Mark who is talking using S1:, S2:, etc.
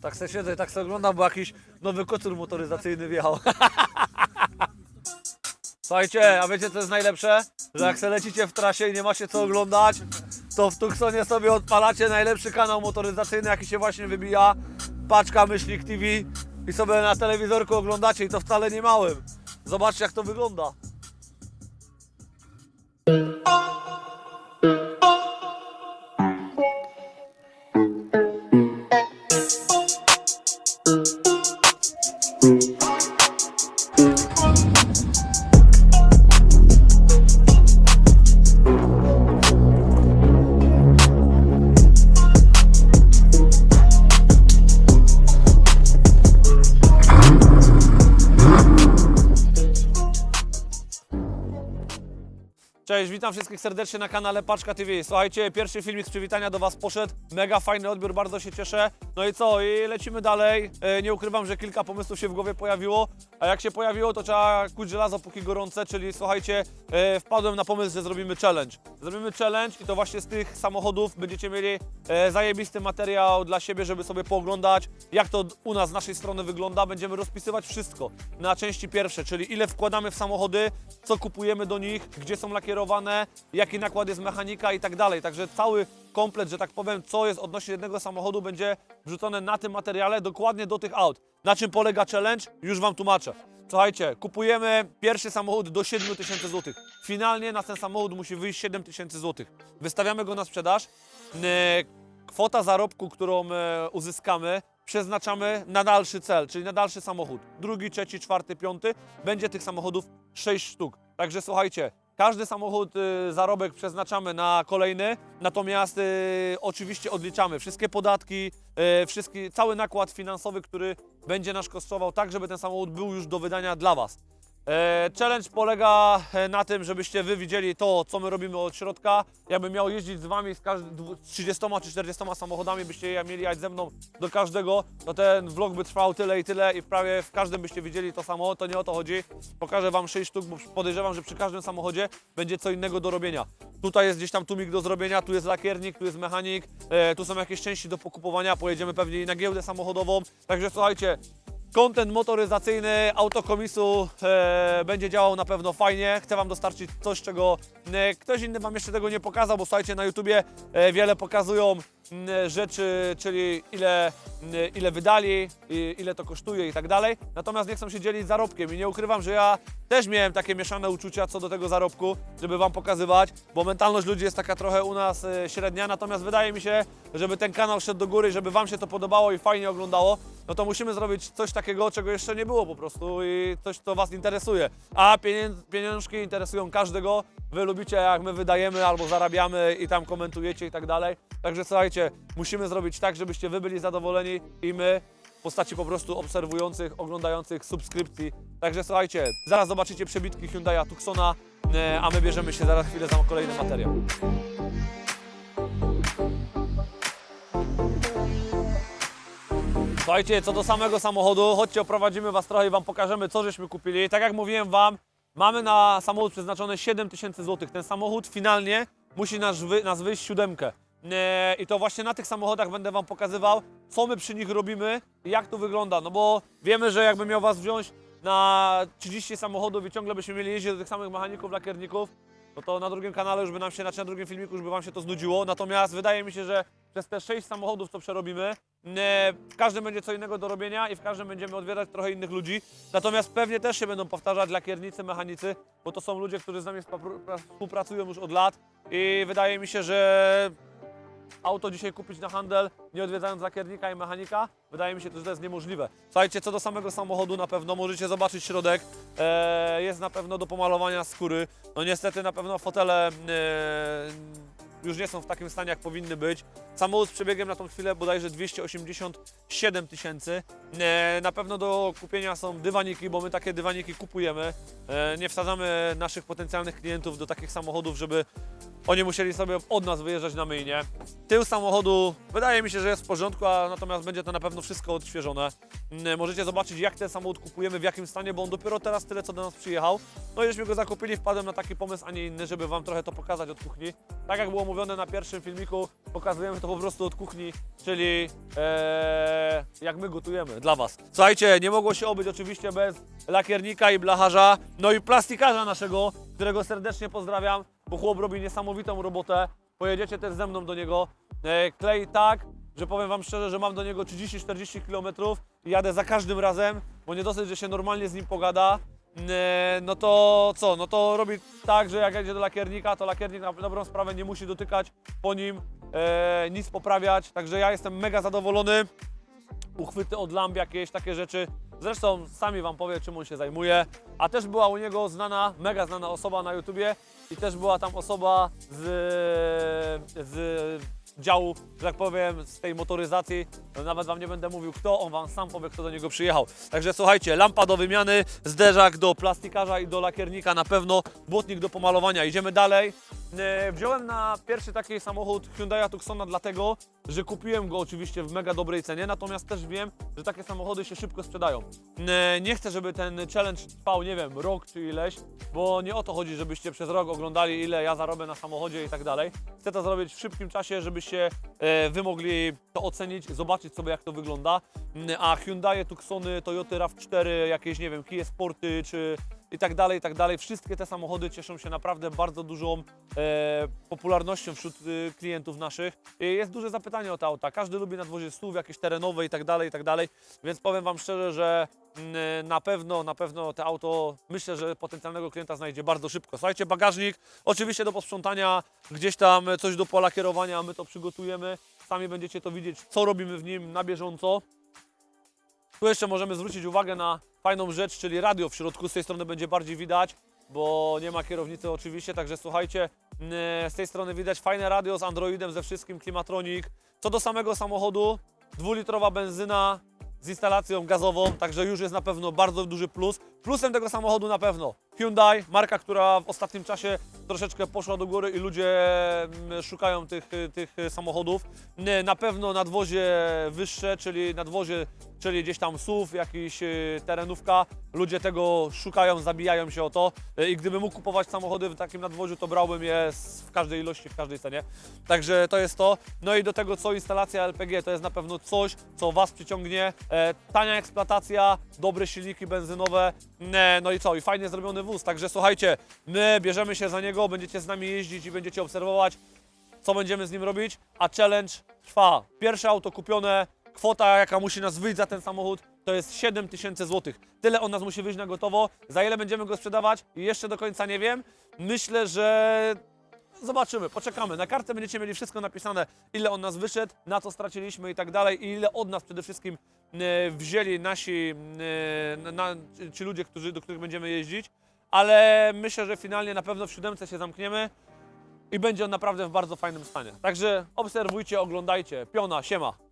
S1: Tak se siedzę tak se oglądam, bo jakiś nowy kocur motoryzacyjny wjechał. Słuchajcie, a wiecie co jest najlepsze? Że jak se lecicie w trasie i nie macie co oglądać, to w Tucsonie sobie odpalacie najlepszy kanał motoryzacyjny, jaki się właśnie wybija. Paczka Myślik TV i sobie na telewizorku oglądacie i to wcale nie małym. Zobaczcie jak to wygląda. Cześć, witam wszystkich serdecznie na kanale Paczka TV. Słuchajcie, pierwszy filmik z przywitania do Was poszedł. Mega fajny odbiór, bardzo się cieszę. No i co, i lecimy dalej. E, Nie ukrywam, że kilka pomysłów się w głowie pojawiło, a jak się pojawiło, to trzeba kuć żelazo póki gorące, czyli słuchajcie, e, wpadłem na pomysł, że zrobimy challenge. Zrobimy challenge i to właśnie z tych samochodów będziecie mieli e, zajebisty materiał dla siebie, żeby sobie pooglądać, jak to u nas z naszej strony wygląda. Będziemy rozpisywać wszystko na części pierwsze, czyli ile wkładamy w samochody, co kupujemy do nich, gdzie są lakierowane, jaki nakład jest mechanika i tak dalej. Także cały komplet, że tak powiem, co jest odnośnie jednego samochodu, będzie wrzucone na tym materiale, dokładnie do tych aut. Na czym polega challenge? Już Wam tłumaczę. Słuchajcie, kupujemy pierwszy samochód do 7000 zł. Finalnie na ten samochód musi wyjść 7000 zł. Wystawiamy go na sprzedaż. Kwota zarobku, którą e, uzyskamy, przeznaczamy na dalszy cel, czyli na dalszy samochód. Drugi, trzeci, czwarty, piąty. Będzie tych samochodów 6 sztuk. Także słuchajcie, każdy samochód y, zarobek przeznaczamy na kolejny, natomiast y, oczywiście odliczamy wszystkie podatki, y, wszystkie, cały nakład finansowy, który będzie nas kosztował, tak żeby ten samochód był już do wydania dla Was. E, Challenge polega e, na tym, żebyście wy widzieli to, co my robimy od środka. Jakbym miał jeździć z wami z, każdy, dwu- z 30 czy 40 samochodami, byście ja mieli jechać ze mną do każdego, to ten vlog by trwał tyle i tyle i prawie w każdym byście widzieli to samo, to nie o to chodzi. Pokażę wam 6 sztuk, bo podejrzewam, że przy każdym samochodzie będzie co innego do robienia. Tutaj jest gdzieś tam tumik do zrobienia, tu jest lakiernik, tu jest mechanik, e, tu są jakieś części do pokupowania, pojedziemy pewnie na giełdę samochodową. Także słuchajcie, Content motoryzacyjny autokomisu e, będzie działał na pewno fajnie. Chcę Wam dostarczyć coś, czego e, ktoś inny Wam jeszcze tego nie pokazał, bo słuchajcie, na YouTubie e, wiele pokazują m, rzeczy, czyli ile, m, ile wydali, i, ile to kosztuje i tak dalej. Natomiast nie chcą się dzielić zarobkiem i nie ukrywam, że ja też miałem takie mieszane uczucia co do tego zarobku, żeby Wam pokazywać, bo mentalność ludzi jest taka trochę u nas e, średnia, natomiast wydaje mi się, żeby ten kanał szedł do góry, żeby Wam się to podobało i fajnie oglądało, no to musimy zrobić coś takiego, czego jeszcze nie było po prostu i coś, co Was interesuje. A pieniążki interesują każdego. Wy lubicie, jak my wydajemy albo zarabiamy i tam komentujecie i tak dalej. Także słuchajcie, musimy zrobić tak, żebyście Wy byli zadowoleni i my w postaci po prostu obserwujących, oglądających, subskrypcji. Także słuchajcie, zaraz zobaczycie przebitki Hyundai'a Tucsona, e, a my bierzemy się zaraz chwilę za kolejny materiał. Słuchajcie, co do samego samochodu, chodźcie, oprowadzimy Was trochę i Wam pokażemy, co żeśmy kupili. Tak jak mówiłem Wam, mamy na samochód przeznaczone 7 tysięcy złotych. Ten samochód finalnie musi nas, wy, nas wyjść siódemkę. E, I to właśnie na tych samochodach będę Wam pokazywał, co my przy nich robimy i jak to wygląda. No bo wiemy, że jakbym miał Was wziąć na 30 samochodów i ciągle byśmy mieli jeździć do tych samych mechaników, lakierników, no to na drugim kanale już by nam się, znaczy na drugim filmiku już by Wam się to znudziło. Natomiast wydaje mi się, że przez te 6 samochodów, co przerobimy, w każdym będzie co innego do robienia i w każdym będziemy odwiedzać trochę innych ludzi. Natomiast pewnie też się będą powtarzać lakiernicy, mechanicy, bo to są ludzie, którzy z nami współpra- pra- współpracują już od lat i wydaje mi się, że auto dzisiaj kupić na handel, nie odwiedzając lakiernika i mechanika, wydaje mi się, że to jest niemożliwe. Słuchajcie, co do samego samochodu, na pewno możecie zobaczyć środek. E, jest na pewno do pomalowania skóry. No niestety na pewno fotele e, już nie są w takim stanie, jak powinny być. Samochód z przebiegiem na tą chwilę bodajże 287 tysięcy. E, na pewno do kupienia są dywaniki, bo my takie dywaniki kupujemy. E, nie wsadzamy naszych potencjalnych klientów do takich samochodów, żeby oni musieli sobie od nas wyjeżdżać na myjnie. Tył samochodu wydaje mi się, że jest w porządku, a natomiast będzie to na pewno wszystko odświeżone. Mm, Możecie zobaczyć, jak ten samochód kupujemy, w jakim stanie, bo on dopiero teraz tyle, co do nas przyjechał. No i żeśmy go zakupili, wpadłem na taki pomysł, a nie inny, żeby Wam trochę to pokazać od kuchni. Tak jak było mówione na pierwszym filmiku, pokazujemy to po prostu od kuchni, czyli e, jak my gotujemy dla Was. Słuchajcie, nie mogło się obyć oczywiście bez lakiernika i blacharza, no i plastikarza naszego, którego serdecznie pozdrawiam, bo chłop robi niesamowitą robotę. Pojedziecie też ze mną do niego. E, klei tak, że powiem Wam szczerze, że mam do niego 30-40 km i jadę za każdym razem, bo nie dosyć, że się normalnie z nim pogada, e, no to co, no to robi tak, że jak jedzie do lakiernika, to lakiernik na dobrą sprawę nie musi dotykać po nim, e, nic poprawiać, także ja jestem mega zadowolony. Uchwyty od lamp jakieś, takie rzeczy. Zresztą sami Wam powie, czym on się zajmuje. A też była u niego znana, mega znana osoba na YouTubie i też była tam osoba z, z działu, że tak powiem, z tej motoryzacji. No, nawet Wam nie będę mówił kto, on Wam sam powie, kto do niego przyjechał. Także słuchajcie, lampa do wymiany, zderzak do plastikarza i do lakiernika na pewno, błotnik do pomalowania. Idziemy dalej. E, Wziąłem na pierwszy taki samochód Hyundai Tucsona dlatego, że kupiłem go oczywiście w mega dobrej cenie, natomiast też wiem, że takie samochody się szybko sprzedają. E, Nie chcę, żeby ten challenge trwał, nie wiem, rok czy ileś, bo nie o to chodzi, żebyście przez rok oglądali, ile ja zarobię na samochodzie i tak dalej. Chcę to zrobić w szybkim czasie, żebyście e, wy mogli to ocenić, zobaczyć sobie, jak to wygląda. A Hyundai, Tucsony, Toyoty RAV4, jakieś, nie wiem, Kia Sporty czy i tak dalej, i tak dalej. Wszystkie te samochody cieszą się naprawdę bardzo dużą e, popularnością wśród e, klientów naszych. Jest duże zapytanie o te auta. Każdy lubi nadwozie stów, jakieś terenowe i tak dalej, i tak dalej. Więc powiem Wam szczerze, że mm, na pewno, na pewno te auto, myślę, że potencjalnego klienta znajdzie bardzo szybko. Słuchajcie, bagażnik, oczywiście do posprzątania, gdzieś tam coś do pola kierowania, my to przygotujemy. Sami będziecie to widzieć, co robimy w nim na bieżąco. Tu jeszcze możemy zwrócić uwagę na fajną rzecz, czyli radio w środku. Z tej strony będzie bardziej widać, bo nie ma kierownicy oczywiście, także słuchajcie, mm, z tej strony widać fajne radio z Androidem, ze wszystkim, klimatronik. Co do samego samochodu, dwulitrowa benzyna z instalacją gazową, także już jest na pewno bardzo duży plus. Plusem tego samochodu na pewno Hyundai, marka, która w ostatnim czasie troszeczkę poszła do góry i ludzie mm, szukają tych, tych samochodów. Na pewno nadwozie wyższe, czyli nadwozie, czyli gdzieś tam SUV, jakiś y, terenówka. Ludzie tego szukają, zabijają się o to Y, i gdybym mógł kupować samochody w takim nadwoziu, to brałbym je w każdej ilości, w każdej cenie. Także to jest to. No i do tego co instalacja LPG, to jest na pewno coś, co Was przyciągnie. E, tania eksploatacja, dobre silniki benzynowe, no i co, i fajnie zrobiony wóz. Także słuchajcie, my bierzemy się za niego, będziecie z nami jeździć i będziecie obserwować, co będziemy z nim robić, a challenge trwa. Pierwsze auto kupione, kwota jaka musi nas wyjść za ten samochód, to jest 7 tysięcy złotych. Tyle on nas musi wyjść na gotowo. Za ile będziemy go sprzedawać? Jeszcze do końca nie wiem. Myślę, że Zobaczymy, poczekamy. Na kartce będziecie mieli wszystko napisane, ile on nas wyszedł, na co straciliśmy i tak dalej, i ile od nas przede wszystkim e, wzięli nasi, e, na, ci ludzie, którzy, do których będziemy jeździć. Ale myślę, że finalnie na pewno w siódemce się zamkniemy i będzie on naprawdę w bardzo fajnym stanie. Także obserwujcie, oglądajcie. Piona, siema.